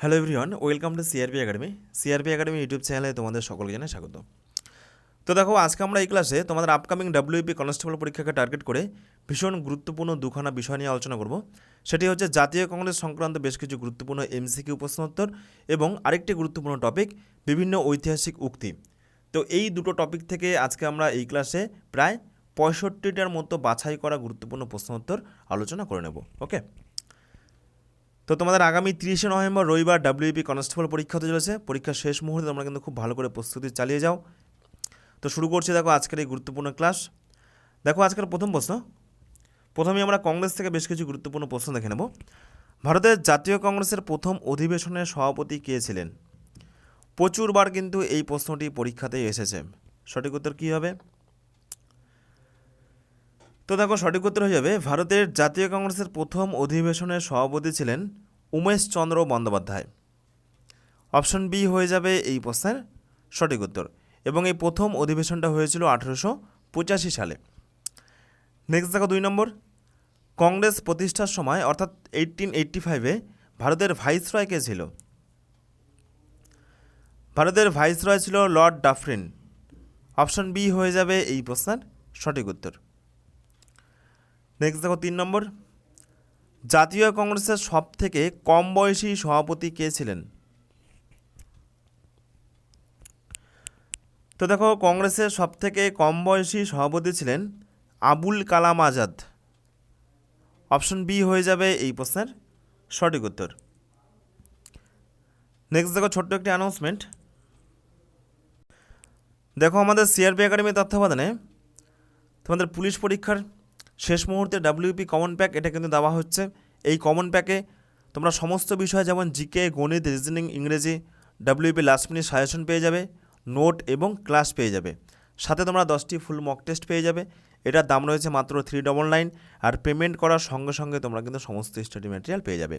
Hello everyone welcome to CRP academy CRP academy YouTube চ্যানেলে তোমাদের সকলকে জানাই স্বাগত। তো দেখো, আজকে আমরা এই ক্লাসে তোমাদের আপকামিং ডাব্লিউপি কনস্টেবল পরীক্ষাকে টার্গেট করে ভীষণ গুরুত্বপূর্ণ দুখানা বিষয় নিয়ে আলোচনা করব। সেটি হচ্ছে জাতীয় কংগ্রেস সংক্রান্ত বেশ কিছু গুরুত্বপূর্ণ এমসিকিউ প্রশ্নোত্তর এবং আরেকটি গুরুত্বপূর্ণ টপিক বিভিন্ন ঐতিহাসিক উক্তি। তো এই দুটো টপিক থেকে আজকে আমরা এই ক্লাসে প্রায় পঁয়ষট্টিটার মতো বাছাই করা গুরুত্বপূর্ণ প্রশ্নোত্তর আলোচনা করে নেব। ওকে তো তোমাদের আগামী তিরিশে নভেম্বর রবিবার ডাব্লিউপি কনস্টেবল পরীক্ষা হতে চলেছে। পরীক্ষার শেষ মুহূর্তে তোমরা কিন্তু খুব ভালো করে প্রস্তুতি চালিয়ে যাও। তো শুরু করছি দেখো আজকের এই গুরুত্বপূর্ণ ক্লাস। দেখো আজকের প্রথম প্রশ্ন। প্রথমে আমরা কংগ্রেস থেকে বেশ কিছু গুরুত্বপূর্ণ প্রশ্ন দেখে নেব। ভারতের জাতীয় কংগ্রেসের প্রথম অধিবেশনের সভাপতি কে ছিলেন? প্রচুরবার কিন্তু এই প্রশ্নটি পরীক্ষাতেই এসেছে। সঠিক উত্তর কী হবে? তো দেখো, সঠিক উত্তর হয়ে যাবে। ভারতের জাতীয় কংগ্রেসের প্রথম অধিবেশনের সভাপতি ছিলেন উমেশ চন্দ্র বন্দ্যোপাধ্যায়। অপশন বি হয়ে যাবে এই প্রশ্নের সঠিক উত্তর। এবং এই প্রথম অধিবেশনটা হয়েছিল আঠেরোশো পঁচাশি সালে। নেক্সট দেখো দুই নম্বর। কংগ্রেস প্রতিষ্ঠার সময়, অর্থাৎ এইটিন এইট্টি ফাইভে ভারতের ভাইসরয় কে ছিল? ভারতের ভাইসরয় ছিল লর্ড ডাফরিন। অপশন বি হয়ে যাবে এই প্রশ্নের সঠিক উত্তর। নেক্সট দেখো তিন নম্বর। জাতীয় কংগ্রেসের সব থেকে কম বয়সী সভাপতি কে ছিলেন? তো দেখো, কংগ্রেসের সব থেকে কম বয়সী সভাপতি ছিলেন আবুল কালাম আজাদ। অপশন বি হয়ে যাবে এই প্রশ্নের সঠিক উত্তর। নেক্সট দেখো, ছোট্ট একটি অ্যানাউন্সমেন্ট দেখো, আমাদের সিআরপি একাডেমি তত্ত্বাবধানে তোমাদের পুলিশ পরীক্ষার শেষ মুহূর্তে ডাব্লিউপি কমন প্যাক এটা কিন্তু দেওয়া হচ্ছে। এই কমন প্যাকে তোমরা সমস্ত বিষয় যেমন জিকে গণিত রিজনিং ইংরেজি ডাব্লিউপি লাস্ট মিনিট সাজেশন পেয়ে যাবে নোট এবং ক্লাস পেয়ে যাবে। সাথে তোমরা দশটি ফুল মক টেস্ট পেয়ে যাবে। এটার দাম রয়েছে মাত্র থ্রি ডবল নাইন আর পেমেন্ট করার সঙ্গে সঙ্গে তোমরা কিন্তু সমস্ত স্টাডি ম্যাটেরিয়াল পেয়ে যাবে।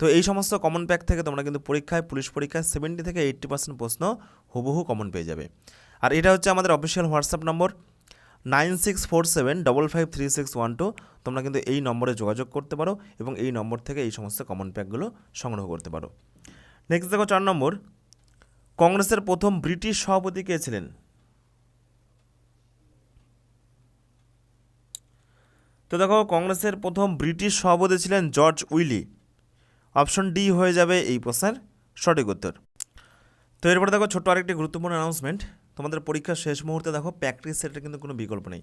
তো এই সমস্ত কমন প্যাক থেকে তোমরা কিন্তু পরীক্ষায়, পুলিশ পরীক্ষায় সেভেন্টি থেকে এইট্টি পার্সেন্ট প্রশ্ন হুবহু কমন পেয়ে যাবে। আর এটা হচ্ছে আমাদের official WhatsApp number nine six four seven double five three six one two তোমরা কিন্তু এই নম্বরে যোগাযোগ করতে পারো এবং এই নম্বর থেকে এই সমস্ত কমন প্যাকগুলো সংগ্রহ করতে পারো। নেক্সট দেখো চার নম্বর। কংগ্রেসের প্রথম ব্রিটিশ সভাপতি কে ছিলেন? তো দেখো, কংগ্রেসের প্রথম ব্রিটিশ সভাপতি ছিলেন জর্জ উইলি। অপশন ডি হয়ে যাবে এই প্রশ্নের সঠিক উত্তর। তো এরপরে দেখো ছোট্ট আরেকটি গুরুত্বপূর্ণ অ্যানাউন্সমেন্ট তোমাদের পরীক্ষার শেষ মুহূর্তে দেখো প্র্যাকটিস সেটের কিন্তু কোনো বিকল্প নেই।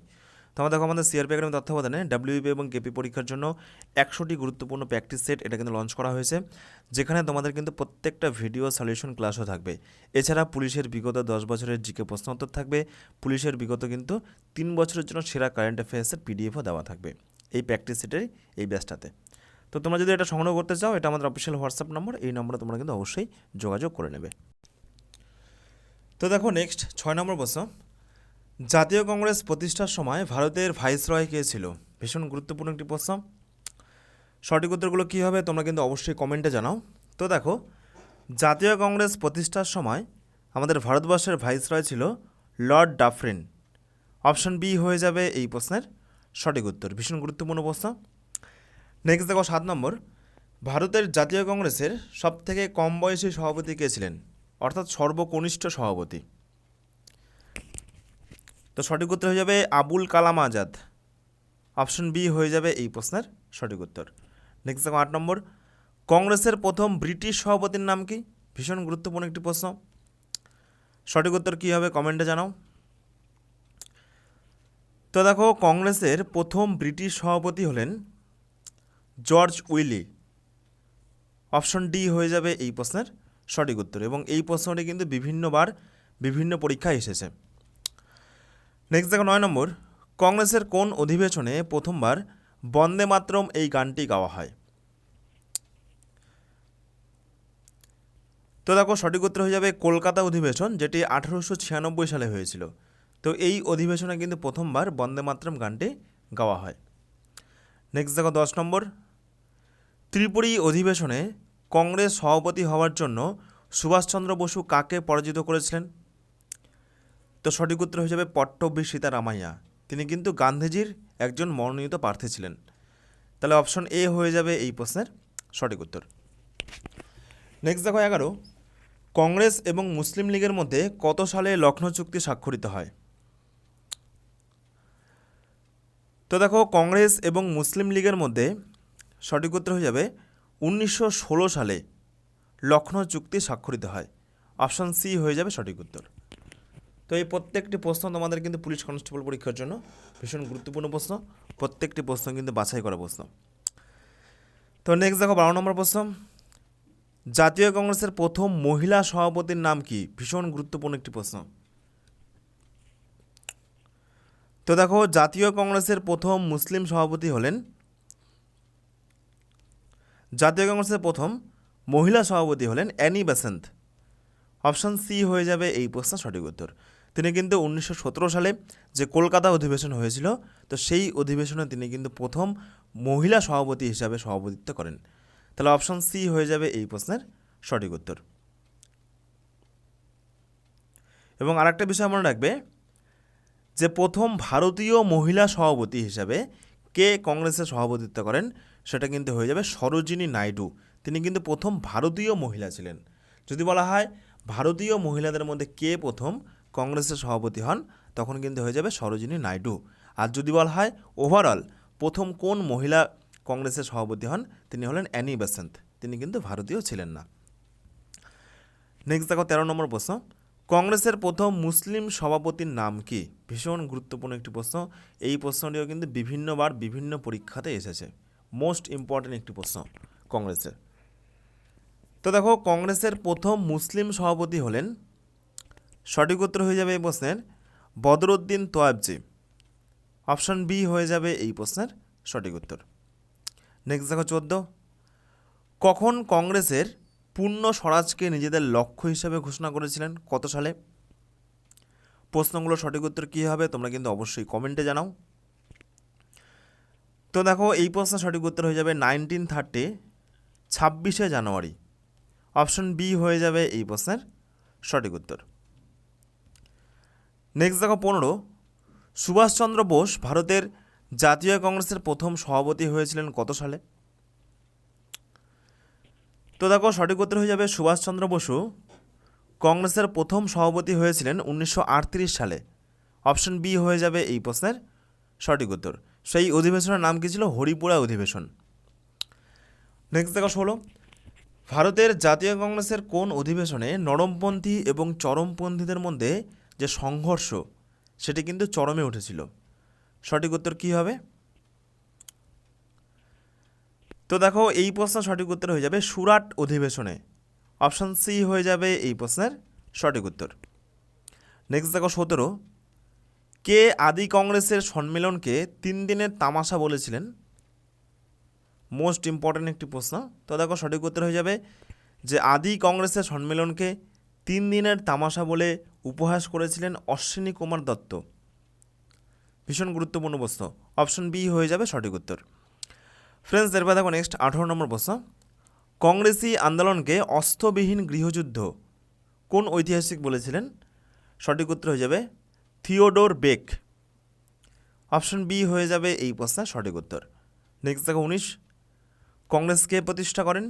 তোমরা দেখো আমাদের সিআরপি একাডেমি তত্ত্বাবধানে ডাব্লিউবি এবং কেপি পরীক্ষার জন্য একশোটি গুরুত্বপূর্ণ প্র্যাকটিস সেট এটা কিন্তু লঞ্চ করা হয়েছে, যেখানে তোমাদের কিন্তু প্রত্যেকটা ভিডিও সলিউশন ক্লাসও থাকবে। এছাড়া পুলিশের বিগত দশ বছরের জিকে প্রশ্নোত্তর থাকবে, পুলিশের বিগত কিন্তু তিন বছরের জন্য সেরা কারেন্ট অ্যাফেয়ার্সের পিডিএফও দেওয়া থাকবে এই প্র্যাকটিস সেটের এই ব্যাচটাতে তো তোমরা যদি এটা সংগ্রহ করতে চাও, এটা আমাদের অফিসিয়াল হোয়াটসঅ্যাপ নম্বর এই নম্বরে তোমরা কিন্তু অবশ্যই যোগাযোগ করে নেবে। তো দেখো নেক্সট ছয় নম্বর প্রশ্ন। জাতীয় কংগ্রেস প্রতিষ্ঠার সময় ভারতের ভাইসরয় কে ছিল? ভীষণ গুরুত্বপূর্ণ একটি প্রশ্ন। সঠিক উত্তরগুলো কী হবে তোমরা কিন্তু অবশ্যই কমেন্টে জানাও। তো দেখো, জাতীয় কংগ্রেস প্রতিষ্ঠার সময় আমাদের ভারতবর্ষের ভাইসরয় ছিল লর্ড ডাফরিন। অপশন বি হয়ে যাবে এই প্রশ্নের সঠিক উত্তর। ভীষণ গুরুত্বপূর্ণ প্রশ্ন। নেক্সট দেখো সাত নম্বর। ভারতের জাতীয় কংগ্রেসের সবথেকে কম বয়সী সভাপতি কে ছিলেন? অর্থাৎ সর্বকনিষ্ঠ সভাপতি। তো সঠিক উত্তর হয়ে যাবে আবুল কালাম আজাদ। অপশন বি হয়ে যাবে এই প্রশ্নের সঠিক উত্তর। নেক্সট দেখো আট নম্বর। কংগ্রেসের প্রথম ব্রিটিশ সভাপতির নাম কি? ভীষণ গুরুত্বপূর্ণ একটি প্রশ্ন। সঠিক উত্তর কী হবে কমেন্টে জানাও। তো দেখো, কংগ্রেসের প্রথম ব্রিটিশ সভাপতি হলেন জর্জ উইলি। অপশন ডি হয়ে যাবে এই প্রশ্নের সঠিক উত্তর এবং এই প্রশ্নটি কিন্তু বিভিন্নবার বিভিন্ন পরীক্ষায় এসেছে। নেক্সট দেখো নয় নম্বর, কংগ্রেসের কোন অধিবেশনে প্রথমবার বন্দে মাতরম এই গানটি গাওয়া হয়? তো দেখো সঠিক উত্তর হয়ে যাবে কলকাতা অধিবেশন, যেটি আঠারোশো ছিয়ানব্বই সালে হয়েছিল। তো এই অধিবেশনে কিন্তু প্রথমবার বন্দে মাতরম গানটি গাওয়া হয়। নেক্সট দেখো দশ নম্বর, ত্রিপুরী অধিবেশনে কংগ্রেস সভাপতি হওয়ার জন্য সুভাষচন্দ্র বসু কাকে পরাজিত করেছিলেন? তো সঠিক উত্তর যাবে পট্টবী সীতারামাইয়া। তিনি কিন্তু গান্ধীজির একজন মনোনীত প্রার্থী ছিলেন। তাহলে অপশন এ হয়ে যাবে এই প্রশ্নের সঠিক উত্তর। নেক্সট দেখো এগারো। কংগ্রেস এবং মুসলিম লীগের মধ্যে কত সালে লখনৌ চুক্তি স্বাক্ষরিত হয়? তো দেখো কংগ্রেস এবং মুসলিম লীগের মধ্যে সঠিক উত্তর হয়ে যাবে উনিশশো ষোলো সালে লখনৌ চুক্তি স্বাক্ষরিত হয়। অপশান সি হয়ে যাবে সঠিক উত্তর। তো এই প্রত্যেকটি প্রশ্ন তোমাদের কিন্তু পুলিশ কনস্টেবল পরীক্ষার জন্য ভীষণ গুরুত্বপূর্ণ প্রশ্ন। প্রত্যেকটি প্রশ্ন কিন্তু বাছাই করা প্রশ্ন। তো নেক্সট দেখো বারো নম্বর প্রশ্ন। জাতীয় কংগ্রেসের প্রথম মহিলা সভাপতির নাম কি? ভীষণ গুরুত্বপূর্ণ একটি প্রশ্ন। তো দেখো, জাতীয় কংগ্রেসের প্রথম মুসলিম সভাপতি হলেন জাতীয় কংগ্রেসের প্রথম মহিলা সভাপতি হলেন অ্যানি বেসেন্ট অপশান সি হয়ে যাবে এই প্রশ্নের সঠিক উত্তর। তিনি কিন্তু উনিশশো সতেরো সালে যে কলকাতা অধিবেশন হয়েছিল, তো সেই অধিবেশনে তিনি কিন্তু প্রথম মহিলা সভাপতি হিসাবে সভাপতিত্ব করেন। তাহলে অপশান সি হয়ে যাবে এই প্রশ্নের সঠিক উত্তর। এবং আরেকটা বিষয় মনে রাখবে, যে প্রথম ভারতীয় মহিলা সভাপতি হিসাবে কে কংগ্রেসের সভাপতিত্ব করেন? সেটা কিন্তু হয়ে যাবে সরোজিনী নাইডু। তিনি কিন্তু প্রথম ভারতীয় মহিলা ছিলেন। যদি বলা হয় ভারতীয় মহিলাদের মধ্যে কে প্রথম কংগ্রেসের সভাপতি হন, তখন কিন্তু হয়ে যাবে সরোজিনী নাইডু। আর যদি বলা হয় ওভারঅল প্রথম কোন মহিলা কংগ্রেসের সভাপতি হন, তিনি হলেন অ্যানি বেসেন্ট। তিনি কিন্তু ভারতীয় ছিলেন না। নেক্সট দেখো তেরো নম্বর প্রশ্ন। কংগ্রেসের প্রথম মুসলিম সভাপতির নাম কি? ভীষণ গুরুত্বপূর্ণ একটি প্রশ্ন। এই প্রশ্নটিও কিন্তু বিভিন্নবার বিভিন্ন পরীক্ষাতে এসেছে। মোস্ট ইম্পর্ট্যান্ট একটি প্রশ্ন কংগ্রেসের। তো দেখো, কংগ্রেসের প্রথম মুসলিম সভাপতি হলেন, সঠিক উত্তর হয়ে যাবে এই প্রশ্নের, বদরুদ্দিন তোয়াবজি। অপশান বি হয়ে যাবে এই প্রশ্নের সঠিক উত্তর। নেক্সট দেখো চোদ্দ। কখন কংগ্রেসের পূর্ণ স্বরাজকে নিজেদের লক্ষ্য হিসেবে ঘোষণা করেছিলেন? কত সালে? প্রশ্নগুলো সঠিক উত্তর কী হবে তোমরা কিন্তু অবশ্যই কমেন্টে জানাও। তো দেখো, এই প্রশ্নের সঠিক উত্তর হয়ে যাবে নাইনটিন থার্টি ছাব্বিশে জানুয়ারি। অপশন বি হয়ে যাবে এই প্রশ্নের সঠিক উত্তর। নেক্সট দেখো পনেরো, সুভাষচন্দ্র বোস ভারতের জাতীয় কংগ্রেসের প্রথম সভাপতি হয়েছিলেন কত সালে? তো দেখো, সঠিক উত্তর হয়ে যাবে সুভাষচন্দ্র বসু। কংগ্রেসের প্রথম সভাপতি হয়েছিলেন উনিশশো আটত্রিশ সালে। অপশন বি হয়ে যাবে এই প্রশ্নের সঠিক উত্তর। সেই অধিবেশনের নাম কী ছিল? হরিপুরা অধিবেশন। নেক্সট দেখো, ষোলো। ভারতের জাতীয় কংগ্রেসের কোন অধিবেশনে নরমপন্থী এবং চরমপন্থীদের মধ্যে যে সংঘর্ষ, সেটি কিন্তু চরমে উঠেছিল? সঠিক উত্তর কী হবে? তো দেখো, এই প্রশ্ন সঠিক উত্তর হয়ে যাবে সুরাট অধিবেশনে। অপশান সি হয়ে যাবে এই প্রশ্নের সঠিক উত্তর। নেক্সট দেখো, সতেরো। কে আদি কংগ্রেসের সম্মেলনকে তিন দিনের তামাশা বলেছিলেন? মোস্ট ইম্পর্ট্যান্ট একটি প্রশ্ন। তো দেখো, সঠিক উত্তর হয়ে যাবে যে আদি কংগ্রেসের সম্মেলনকে তিন দিনের তামাশা বলে উপহাস করেছিলেন অশ্বিনী কুমার দত্ত। ভীষণ গুরুত্বপূর্ণ প্রশ্ন। অপশন বি হয়ে যাবে সঠিক উত্তর। ফ্রেন্ডস এরপর দেখো নেক্সট আঠারো নম্বর প্রশ্ন। কংগ্রেসি আন্দোলনকে অস্ত্রবিহীন গৃহযুদ্ধ কোন ঐতিহাসিক বলেছিলেন? সঠিক উত্তর হয়ে যাবে থিওডোর বেক। অপশন বি হয়ে যাবে এই প্রশ্নের সঠিক উত্তর। নেক্সট দেখো উনিশ। কংগ্রেসকে প্রতিষ্ঠা করেন?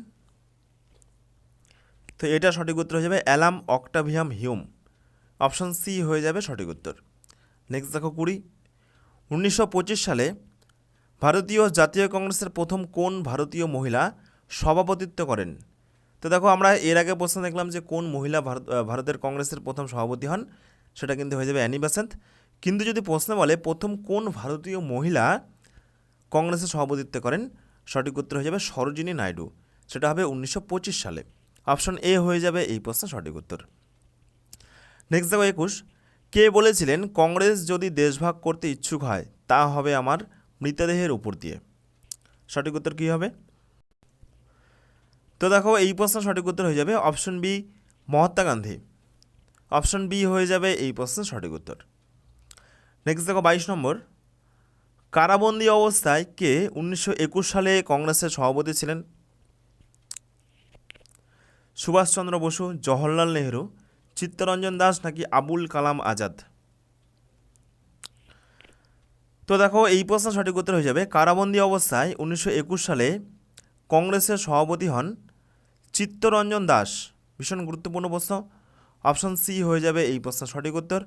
তো এটা সঠিক উত্তর হয়ে যাবে Allan Octavian Hume. Option C হয়ে যাবে সঠিক উত্তর। নেক্সট দেখো কুড়ি। উনিশশো সালে ভারতীয় জাতীয় কংগ্রেসের প্রথম কোন ভারতীয় মহিলা সভাপতিত্ব করেন? তো দেখো আমরা এর আগে প্রশ্ন দেখলাম যে কোন মহিলা ভারত ভারতের কংগ্রেসের প্রথম সভাপতি হন? সেটা কিন্তু হয়ে যাবে অ্যানি বেসেন্ট কিন্তু যদি প্রশ্ন বলে, প্রথম কোন ভারতীয় মহিলা কংগ্রেসের সভাপতিত্ব করেন? সঠিক উত্তর হয়ে যাবে সরোজিনী নাইডু। সেটা হবে উনিশশো পঁচিশ সালে। অপশন এ হয়ে যাবে এই প্রশ্নের সঠিক উত্তর। নেক্সট দেখো একুশ। কে বলেছিলেন, কংগ্রেস যদি দেশভাগ করতে ইচ্ছুক হয়, তা হবে আমার মৃতদেহের উপর দিয়ে সঠিক উত্তর কী হবে? তো দেখো এই প্রশ্ন সঠিক উত্তর হয়ে যাবে option B, Mahatma Gandhi. Option B হয়ে যাবে এই প্রশ্নের সঠিক উত্তর। নেক্সট দেখো বাইশ নম্বর। কারাবন্দি অবস্থায় কে উনিশশো একুশ সালে কংগ্রেসের সভাপতি ছিলেন? সুভাষচন্দ্র বসু, জওহরলাল নেহরু, চিত্তরঞ্জন দাস নাকি আবুল কালাম আজাদ? তো দেখো এই প্রশ্ন সঠিক উত্তর হয়ে যাবে। কারাবন্দি অবস্থায় উনিশশো একুশ সালে কংগ্রেসের সভাপতি হন চিত্তরঞ্জন দাস। ভীষণ গুরুত্বপূর্ণ প্রশ্ন। অপশন সি হয়ে যাবে এই প্রশ্নের সঠিক উত্তর।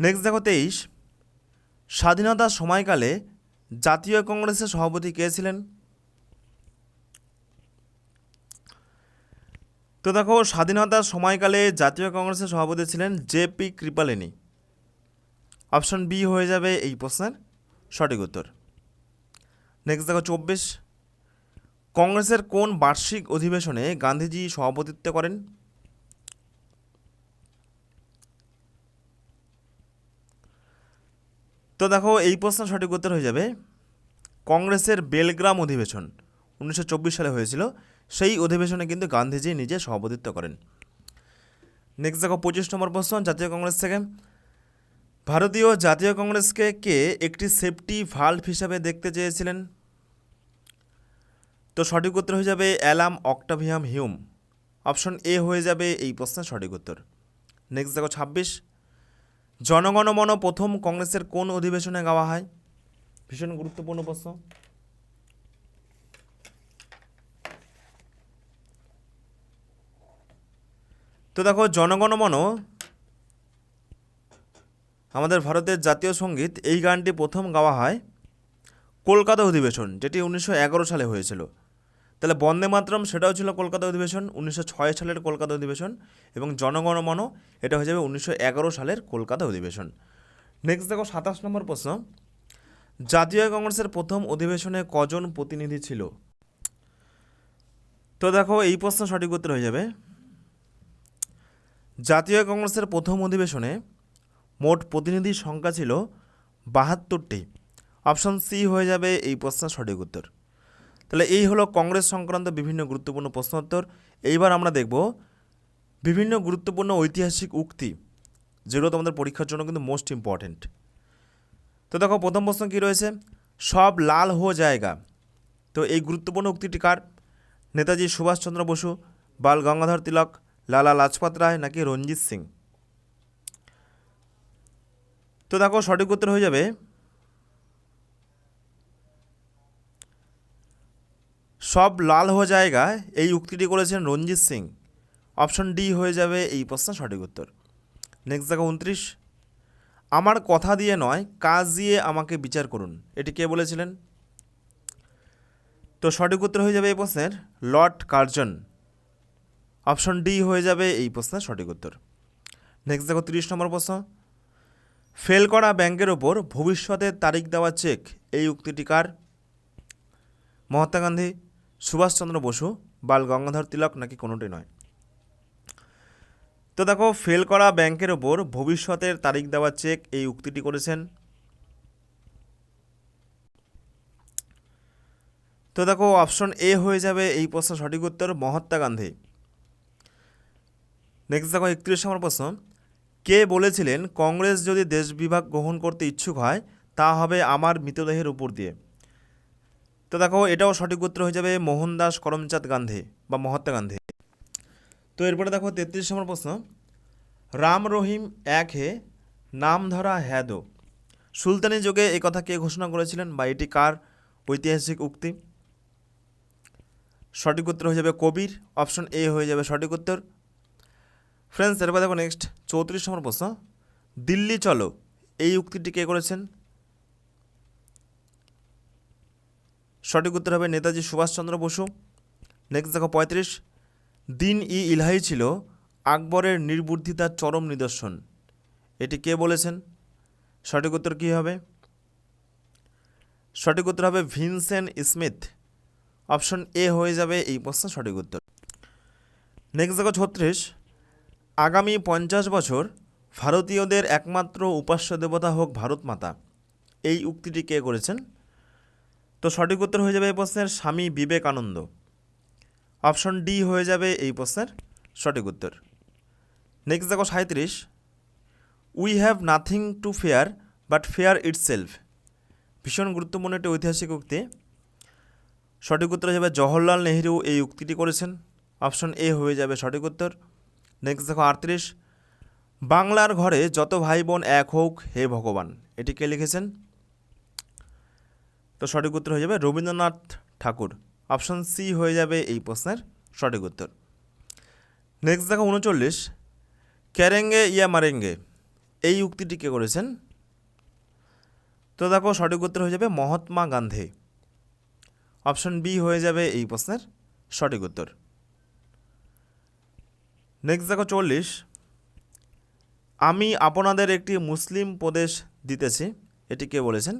নেক্সট দেখো তেইশ। স্বাধীনতার সময়কালে জাতীয় কংগ্রেসের সভাপতি কে ছিলেন? তো দেখো স্বাধীনতার সময়কালে জাতীয় কংগ্রেসের সভাপতি ছিলেন J P Kripalani. Option B হয়ে যাবে এই প্রশ্নের সঠিক উত্তর। নেক্সট দেখো চব্বিশ। কংগ্রেসের কোন বার্ষিক অধিবেশনে গান্ধীজি সভাপতিত্ব করেন? তো দেখো, এই প্রশ্ন সঠিক উত্তর হয়ে যাবে। কংগ্রেসের বেলগ্রাম অধিবেশন উনিশশো চব্বিশ সালে হয়েছিল। সেই অধিবেশনে কিন্তু গান্ধীজি নিজে সভাপতিত্ব করেন। নেক্সট দেখো, পঁচিশ নম্বর প্রশ্ন, জাতীয় কংগ্রেস থেকে। ভারতীয় জাতীয় কংগ্রেসকে কে একটি সেফটি ভাল্ভ হিসাবে দেখতে চেয়েছিলেন? তো সঠিক উত্তর হয়ে যাবে অ্যালাম অক্টাভিয়াম হিউম। অপশন এ হয়ে যাবে এই প্রশ্নের সঠিক উত্তর। নেক্সট দেখো, ছাব্বিশ। জনগণমন প্রথম কংগ্রেসের কোন অধিবেশনে গাওয়া হয়? ভীষণ গুরুত্বপূর্ণ প্রশ্ন। তো দেখো, জনগণমন আমাদের ভারতের জাতীয় সংগীত, এই গানটি প্রথম গাওয়া হয় কলকাতা অধিবেশন, যেটি উনিশশো এগারো সালে হয়েছিল। তাহলে বন্দে মাতরম সেটাও ছিল কলকাতা অধিবেশন, উনিশশো ছয় সালের কলকাতা অধিবেশন এবং জনগণমন এটা হয়ে যাবে উনিশশো এগারো সালের কলকাতা অধিবেশন। নেক্সট দেখো সাতাশ নম্বর প্রশ্ন। জাতীয় কংগ্রেসের প্রথম অধিবেশনে কজন প্রতিনিধি ছিল? তো দেখো এই প্রশ্ন সঠিক উত্তর হয়ে যাবে। জাতীয় কংগ্রেসের প্রথম অধিবেশনে মোট প্রতিনিধির সংখ্যা ছিল বাহাত্তরটি। অপশন সি হয়ে যাবে এই প্রশ্নের সঠিক উত্তর। তাহলে এই হলো কংগ্রেস সংক্রান্ত বিভিন্ন গুরুত্বপূর্ণ প্রশ্নোত্তর এইবার আমরা দেখব বিভিন্ন গুরুত্বপূর্ণ ঐতিহাসিক উক্তি, যেগুলো তোমাদের পরীক্ষার জন্য কিন্তু মোস্ট ইম্পর্ট্যান্ট তো দেখো, প্রথম প্রশ্ন কী রয়েছে? সব লাল হো জায়গা। তো এই গুরুত্বপূর্ণ উক্তিটি কার? নেতাজি সুভাষচন্দ্র বসু, বাল গঙ্গাধর তিলক, লালা লাজপত রায় নাকি রঞ্জিত সিং? তো দেখো, সঠিক উত্তর হয়ে যাবে সব লাল হওয়া জায়গায় এই উক্তিটি করেছেন রঞ্জিত সিং। অপশন ডি হয়ে যাবে এই প্রশ্ন সঠিক উত্তর। নেক্সট দেখো উনত্রিশ। আমার কথা দিয়ে নয়, কাজ দিয়ে আমাকে বিচার করুন। এটি কে বলেছিলেন? তো সঠিক উত্তর হয়ে যাবে এই প্রশ্নের লর্ড কার্জন। অপশন ডি হয়ে যাবে এই প্রশ্নের সঠিক উত্তর। নেক্সট দেখো তিরিশ নম্বর প্রশ্ন। ফেল করা ব্যাংকের ওপর ভবিষ্যতের তারিখ দেওয়া চেক এই উক্তিটি কার? মহাত্মা গান্ধী। সুভাষচন্দ্র বসু, বাল গঙ্গাধর তিলক নাকি কোনোটি নয়? তো দেখো ফেল করা ব্যাংকের ওপর ভবিষ্যতের তারিখ দেওয়া চেক এই উক্তিটি করেছেন। তো দেখো অপশন এ হয়ে যাবে এই প্রশ্ন, সঠিক উত্তর মহাত্মা গান্ধী। নেক্সট দেখো, একত্রিশ নম্বর প্রশ্ন। কে বলেছিলেন, কংগ্রেস যদি দেশ বিভাগ গ্রহণ করতে ইচ্ছুক হয়, তা হবে আমার মৃতদেহের উপর দিয়ে তো দেখো, এটাও সঠিক উত্তর হয়ে যাবে মোহনদাস করমচাঁদ গান্ধী বা মহাত্মা গান্ধী। তো এরপরে দেখো, তেত্রিশ নম্বর প্রশ্ন। রাম রহিম এক হে, নাম ধরা হ্যাঁ দো। সুলতানি যুগে এই কথা কে ঘোষণা করেছিলেন বা এটি কার ঐতিহাসিক উক্তি? সঠিক উত্তর হয়ে যাবে কবির, অপশন এ হয়ে যাবে সঠিক উত্তর। ফ্রেন্ডস, এরপর দেখো নেক্সট, চৌত্রিশ নম্বর প্রশ্ন। দিল্লি চলো, এই উক্তিটি কে করেছেন? সঠিক উত্তর হবে নেতাজি সুভাষচন্দ্র বসু। নেক্সট দেখো পঁয়ত্রিশ। দিন ই ইলাহি ছিল আকবরের নির্বুদ্ধিতার চরম নিদর্শন। এটি কে বলেছেন? সঠিক উত্তর কী হবে? সঠিক উত্তর হবে ভিনসেন্ট স্মিথ। অপশন এ হয়ে যাবে এই প্রশ্নের সঠিক উত্তর। নেক্সট দেখো ছত্রিশ। আগামী পঞ্চাশ বছর ভারতীয়দের একমাত্র উপাস্য দেবতা হোক ভারত মাতা। এই উক্তিটি কে করেছেন? তো সঠিক উত্তর হয়ে যাবে এই প্রশ্নের স্বামী বিবেকানন্দ। অপশন ডি হয়ে যাবে এই প্রশ্নের সঠিক উত্তর। নেক্সট দেখো সাঁত্রিশ we have nothing to fear but fear itself ভীষণ গুরুত্বপূর্ণ একটি ঐতিহাসিক উক্তি। সঠিক উত্তর হয়ে যাবে জওহরলাল নেহরু এই উক্তিটি করেছেন। অপশন এ হয়ে যাবে সঠিক উত্তর। নেক্সট দেখো আটত্রিশ। বাংলার ঘরে যত ভাই বোন এক হোক, হে ভগবান, এটি কে লিখেছেন? তো সঠিক উত্তর হয়ে যাবে রবীন্দ্রনাথ ঠাকুর। অপশন সি হয়ে যাবে এই প্রশ্নের সঠিক উত্তর। নেক্সট দেখো উনচল্লিশ। ক্যারেঙ্গে ইয়া মারেঙ্গে, এই উক্তিটি কে করেছেন? তো দেখো সঠিক উত্তর হয়ে যাবে মহাত্মা গান্ধী। অপশন বি হয়ে যাবে এই প্রশ্নের সঠিক উত্তর। নেক্সট দেখো চল্লিশ। আমি আপনাদের একটি মুসলিম প্রদেশ দিতেছি, এটি কে বলেছেন?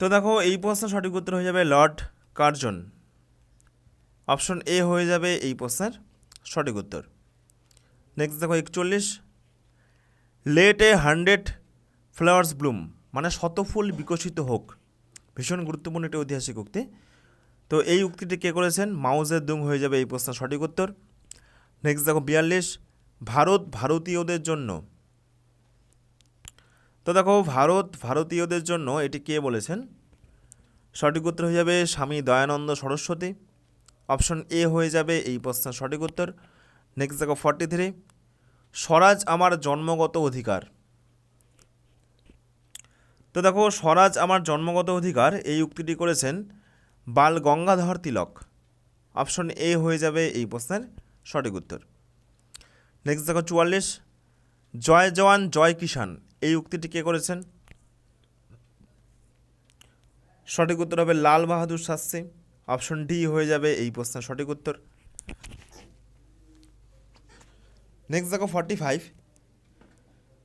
তো দেখো, এই প্রশ্নের সঠিক উত্তর হয়ে যাবে লর্ড কার্জন। অপশন এ হয়ে যাবে এই প্রশ্নের সঠিক উত্তর। নেক্সট দেখো, একচল্লিশ। Let a hundred flowers bloom মানে শত ফুল বিকশিত হোক। ভীষণ গুরুত্বপূর্ণ একটি ঐতিহাসিক উক্তি। তো এই উক্তিটি কে করেছেন? মাউজের দুং হয়ে যাবে এই প্রশ্নের সঠিক উত্তর। নেক্সট দেখো, বিয়াল্লিশ। ভারত ভারতীয়দের জন্য তো দেখো, ভারত, ভারতীয়দের জন্য এটি কে বলেছেন? সঠিক উত্তর হয়ে যাবে স্বামী দয়ানন্দ সরস্বতী। অপশন এ হয়ে যাবে এই প্রশ্নের সঠিক উত্তর। নেক্সট দেখো ফর্টি থ্রি স্বরাজ আমার জন্মগত অধিকার। তো দেখো, স্বরাজ আমার জন্মগত অধিকার, এই উক্তিটি করেছেন বাল গঙ্গাধর তিলক। অপশন এ হয়ে যাবে এই প্রশ্নের সঠিক উত্তর। নেক্সট দেখো, চুয়াল্লিশ। জয় জওয়ান, জয় কিষান এই উক্তিটি কে করেছেন? সঠিক উত্তর হবে লাল বাহাদুর শাস্ত্রী। অপশন ডি হয়ে যাবে এই প্রশ্নের সঠিক উত্তর। নেক্সট দেখো ফর্টি ফাইভ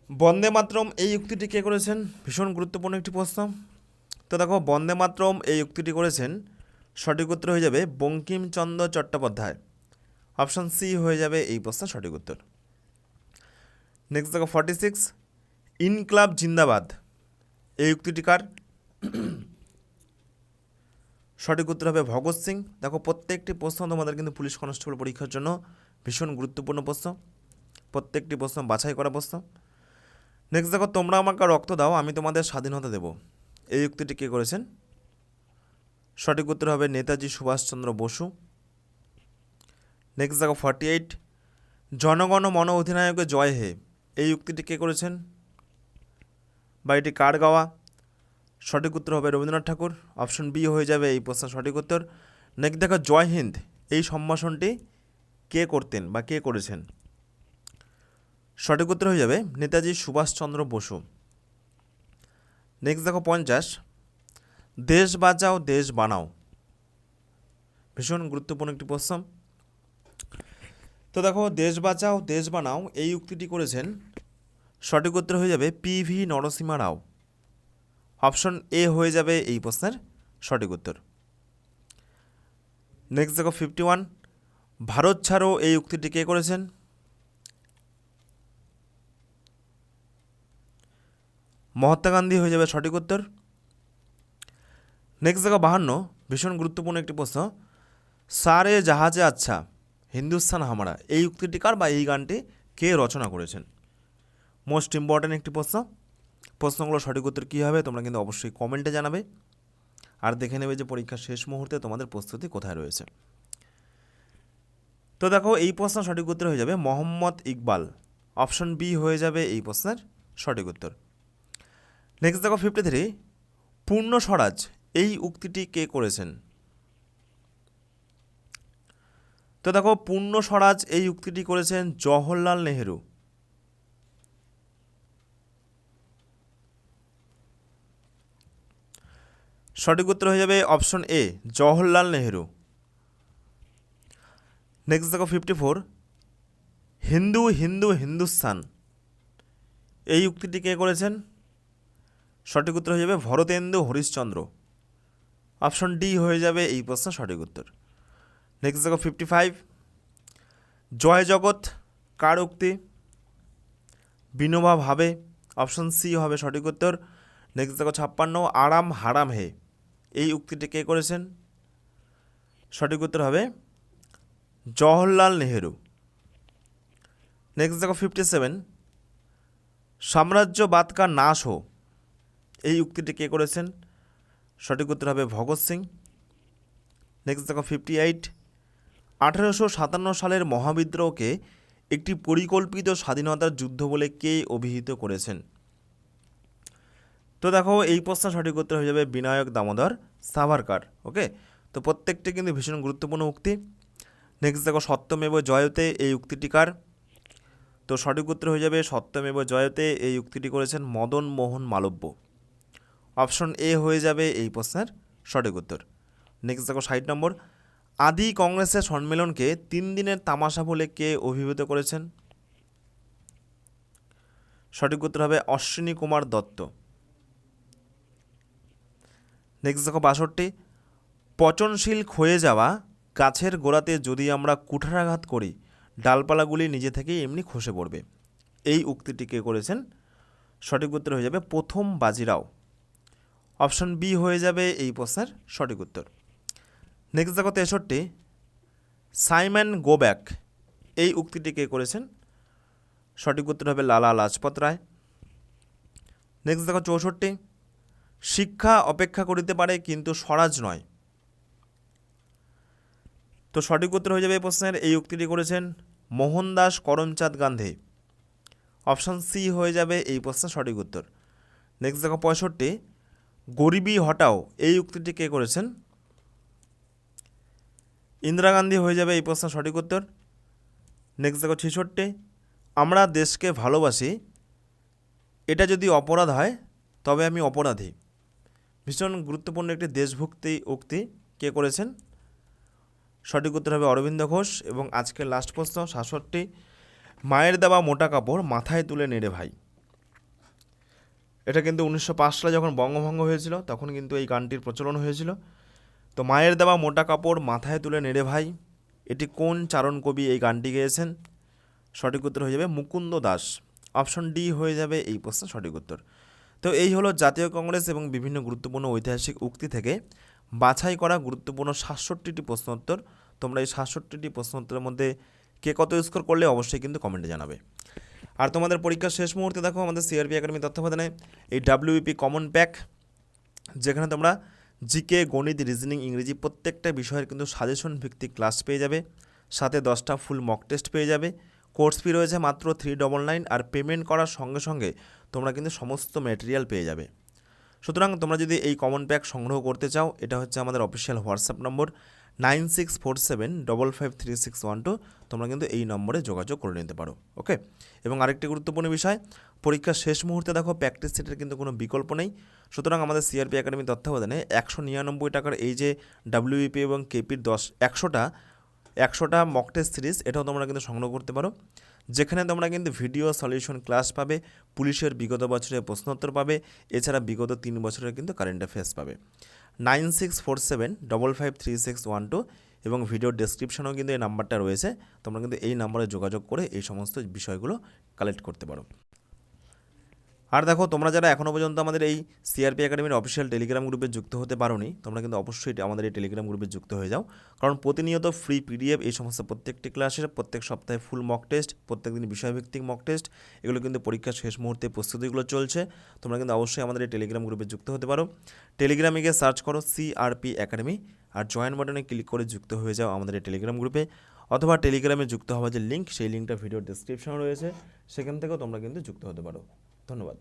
বন্দে মাতরম, এই উক্তিটি কে করেছেন? ভীষণ গুরুত্বপূর্ণ একটি প্রশ্ন। তো দেখো, বন্দে মাতরম, এই উক্তিটি করেছেন, সঠিক উত্তর হয়ে যাবে বঙ্কিমচন্দ্র চট্টোপাধ্যায়। অপশন সি হয়ে যাবে এই প্রশ্নের সঠিক উত্তর। নেক্সট দেখো ফর্টি সিক্স ইনক্লাব জিন্দাবাদ। এই উক্তিটি কার? সঠিক উত্তর হবে ভগৎ সিং। দেখো, প্রত্যেকটি প্রশ্ন তোমাদের কিন্তু পুলিশ কনস্টেবল পরীক্ষার জন্য ভীষণ গুরুত্বপূর্ণ প্রশ্ন। প্রত্যেকটি প্রশ্ন বাছাই করা প্রশ্ন। নেক্সট দেখো, তোমরা আমাকে রক্ত দাও, আমি তোমাদের স্বাধীনতা দেব। এই উক্তিটি কে করেছেন? সঠিক উত্তর হবে নেতাজি সুভাষচন্দ্র বসু। নেক্সট দেখো ফর্টি এইট জনগণ মন অধিনায়কে জয় হে। এই উক্তিটি কে করেছেন? বা এটি কার গাওয়া? সঠিক উত্তর হবে রবীন্দ্রনাথ ঠাকুর। অপশন বি হয়ে যাবে এই প্রশ্নের সঠিক উত্তর। নেক্সট দেখো, জয় হিন্দ। এই সম্ভাষণটি কে করতেন বা কে করেছেন? সঠিক উত্তর হয়ে যাবে নেতাজি সুভাষচন্দ্র বসু। নেক্সট দেখো, পঞ্চাশ। দেশ বাঁচাও, দেশ বানাও। ভীষণ গুরুত্বপূর্ণ একটি প্রশ্ন। তো দেখো, দেশ বাঁচাও, দেশ বানাও, এই উক্তিটি করেছেন সঠিক উত্তর হয়ে যাবে P V Narasimha Rao. Option A হয়ে যাবে এই প্রশ্নের সঠিক উত্তর। নেক্সট দেখো ফিফটি ওয়ান ভারত ছাড়ো এই উক্তিটি কে করেছেন? মহাত্মা গান্ধী হয়ে যাবে সঠিক উত্তর। নেক্সট দেখো বাহান্ন। ভীষণ গুরুত্বপূর্ণ একটি প্রশ্ন। সারে জাহাজে আচ্ছা হিন্দুস্তান হামারা, এই উক্তিটি কার বা এই গানটি কে রচনা করেছেন? মোস্ট ইম্পর্ট্যান্ট একটি প্রশ্ন। প্রশ্নগুলো সঠিক উত্তর কী হবে তোমরা কিন্তু অবশ্যই কমেন্টে জানাবে। আর দেখে নেবে যে পরীক্ষার শেষ মুহূর্তে তোমাদের প্রস্তুতি কোথায় রয়েছে। তো দেখো, এই প্রশ্ন সঠিক উত্তর হয়ে যাবে মোহাম্মদ ইকবাল। অপশন বি হয়ে যাবে এই প্রশ্নের সঠিক উত্তর। নেক্সট দেখো ফিফটি থ্রি পূর্ণ স্বরাজ, এই উক্তিটি কে করেছেন? তো দেখো, পূর্ণ স্বরাজ এই উক্তিটি করেছেন জওহরলাল নেহেরু। সঠিক উত্তর হয়ে যাবে option A, Jawaharlal Nehru. Next দেখো ফিফটি ফোর হিন্দু হিন্দু হিন্দুস্তান এই উক্তিটি কে করেছেন? সঠিক উত্তর হয়ে যাবে ভরতেন্দু হরিশ্চন্দ্র। অপশন ডি হয়ে যাবে এই প্রশ্ন সঠিক উত্তর। নেক্সট দেখো ফিফটি ফাইভ জয় জগৎ, কার উক্তি? বিনোবা ভাবে। অপশন সি হবে সঠিক উত্তর। নেক্সট দেখো ছাপ্পান্ন, আরাম হারাম হে। এই উক্তিটি কে করেছেন? সঠিক উত্তর হবে জওহরলাল নেহেরু। নেক্সট দেখো ফিফটি সেভেন সাম্রাজ্যবাদ কা নাশ হো এই উক্তিটি কে করেছেন? সঠিক উত্তর হবে ভগৎ সিং। নেক্সট দেখো ফিফটি এইট আঠেরোশো সাতান্ন সালের মহাবিদ্রোহকে একটি পরিকল্পিত স্বাধীনতার যুদ্ধ বলে কে অভিহিত করেছেন? তো দেখো, এই প্রশ্ন সঠিক উত্তর হয়ে যাবে বিনায়ক দামোদর সাভারকার ওকে তো প্রত্যেকটি কিন্তু ভীষণ গুরুত্বপূর্ণ উক্তি। নেক্সট দেখো, সত্যমেব জয়তে এই উক্তিটিকার তো সঠিক উত্তর হয়ে যাবে সত্যমেব জয়তে এই উক্তিটি করেছেন মদন মোহন মালব্য। অপশন এ হয়ে যাবে এই প্রশ্নের সঠিক উত্তর। নেক্সট দেখো, ষাট নম্বর। আদি কংগ্রেসের সম্মেলনকে তিন দিনের তামাশা বলে কে অভিভূত করেছেন? সঠিক উত্তর হবে অশ্বিনী কুমার দত্ত। নেক্সট দেখো বাষট্টি। পচনশীল ক্ষয়ে যাওয়া গাছের গোড়াতে যদি আমরা কুঠারাঘাত করি, ডালপালাগুলি নিজে থেকেই এমনি খসে পড়বে। এই উক্তিটি কে করেছেন? সঠিক উত্তর হয়ে যাবে প্রথম বাজিরাও। অপশন বি হয়ে যাবে এই প্রশ্নের সঠিক উত্তর। নেক্সট দেখো তেষট্টি। সাইমন গোব্যাক, এই উক্তিটি কে করেছেন? সঠিক উত্তর হবে লালা লাজপত রায়। নেক্সট দেখো চৌষট্টি। শিক্ষা অপেক্ষা করিতে পারে, কিন্তু স্বরাজ নয়। তো সঠিক উত্তর হয়ে যাবে এই প্রশ্নের। এই উক্তিটি করেছেন মোহনদাস করমচাঁদ গান্ধী। অপশান সি হয়ে যাবে এই প্রশ্নের সঠিক উত্তর। নেক্সট দেখো পঁয়ষট্টি। গরিবী হটাও, এই উক্তিটি কে করেছেন? ইন্দিরা গান্ধী হয়ে যাবে এই প্রশ্নের সঠিক উত্তর। নেক্সট দেখো ছেষট্টি। আমরা দেশকে ভালোবাসি, এটা যদি অপরাধ হয়, তবে আমি অপরাধী। ভীষণ গুরুত্বপূর্ণ একটি দেশভক্তি উক্তি কে করেছেন? সঠিক উত্তর হবে অরবিন্দ ঘোষ এবং আজকের লাস্ট প্রশ্ন, সাতষট্টি। মায়ের দেওয়া মোটা কাপড় মাথায় তুলে নেড়ে ভাই। এটা কিন্তু উনিশশো পাঁচ সালে যখন বঙ্গভঙ্গ হয়েছিল, তখন কিন্তু এই গানটির প্রচলন হয়েছিল। তো মায়ের দেওয়া মোটা কাপড় মাথায় তুলে নেড়ে ভাই, এটি কোন চারণ কবি এই গানটি গেয়েছেন? সঠিক উত্তর হয়ে যাবে মুকুন্দ দাস। অপশন ডি হয়ে যাবে এই প্রশ্ন সঠিক উত্তর। তো এই হলো জাতীয় কংগ্রেস এবং বিভিন্ন গুরুত্বপূর্ণ ঐতিহাসিক উক্তি থেকে। বাছাই করা গুরুত্বপূর্ণ সাতষট্টিটি প্রশ্নোত্তর। তোমরা এই সাতষট্টিটি প্রশ্নোত্তরের মধ্যে কে কত স্কোর করলে অবশ্যই কিন্তু কমেন্টে জানাবে। আর তোমাদের পরীক্ষার শেষ মুহূর্তে দেখো আমাদের সিআরপি একাডেমি তত্ত্বাবধানে এই ডাব্লিউপি কমন প্যাক যেখানে তোমরা জিকে গণিত রিজনিং ইংরেজি প্রত্যেকটা বিষয়ের কিন্তু সাজেশন ভিত্তিক ক্লাস পেয়ে যাবে। সাথে দশটা ফুল মক টেস্ট পেয়ে যাবে। কোর্স ফি রয়েছে মাত্র থ্রি ডবল নাইন আর পেমেন্ট করার সঙ্গে সঙ্গে তোমরা কিন্তু সমস্ত ম্যাটেরিয়াল পেয়ে যাবে। সুতরাং তোমরা যদি এই কমন প্যাক সংগ্রহ করতে চাও, এটা হচ্ছে আমাদের official WhatsApp number nine six four seven double five three six one two তোমরা কিন্তু এই নম্বরে যোগাযোগ করে নিতে পারো ওকে এবং আরেকটি গুরুত্বপূর্ণ বিষয়, পরীক্ষার শেষ মুহূর্তে দেখো প্র্যাকটিস সেটের কিন্তু কোনো বিকল্প নেই। সুতরাং আমাদের সিআরপি একাডেমি তত্ত্বাবধানে একশো নিরানব্বই টাকার এই যে ডাব্লিউপি এবং কেপির দশ, একশোটা একশোটা মক টেস্ট সিরিজ এটাও তোমরা কিন্তু সংগ্রহ করতে পারো। যেখানে তোমরা কিন্তু ভিডিও সলিউশন ক্লাস পাবে, পুলিশের বিগত বছরের প্রশ্নোত্তর পাবে, এছাড়া বিগত তিন বছরের কিন্তু কারেন্ট অ্যাফেয়ার্স পাবে। Nine six four seven double five three six one two এবং ভিডিও ডেসক্রিপশনেও কিন্তু এই নাম্বারটা রয়েছে, তোমরা কিন্তু এই নাম্বারে যোগাযোগ করে এই সমস্ত বিষয়গুলো কালেক্ট করতে পারো। আর দেখো, তোমরা যারা এখনও পর্যন্ত আমাদের এই সিআরপি একাডেমির অফিসিয়াল টেলিগ্রাম গ্রুপে যুক্ত হতে পারোনি, তোমরা কিন্তু অবশ্যই আমাদের এই টেলিগ্রাম গ্রুপে যুক্ত হয়ে যাও। কারণ প্রতিনিয়ত ফ্রি পিডিএফ এই সমস্ত প্রত্যেকটি ক্লাসের প্রত্যেক সপ্তাহে ফুল মক টেস্ট প্রত্যেক দিন বিষয়ভিত্তিক মক টেস্ট এগুলো কিন্তু পরীক্ষার শেষ মুহূর্তে প্রস্তুতিগুলো চলছে। তোমরা কিন্তু অবশ্যই আমাদের এই টেলিগ্রাম গ্রুপে যুক্ত হতে পারো। টেলিগ্রামে গিয়ে সার্চ করো সিআরপি একাডেমি আর জয়েন বাটনে ক্লিক করে যুক্ত হয়ে যাও আমাদের এই টেলিগ্রাম গ্রুপে অথবা টেলিগ্রামে যুক্ত হওয়ার যে লিঙ্ক সেই লিঙ্কটা ভিডিও ডিসক্রিপশনে রয়েছে। সেখান থেকেও তোমরা কিন্তু যুক্ত হতে পারো। ধন্যবাদ।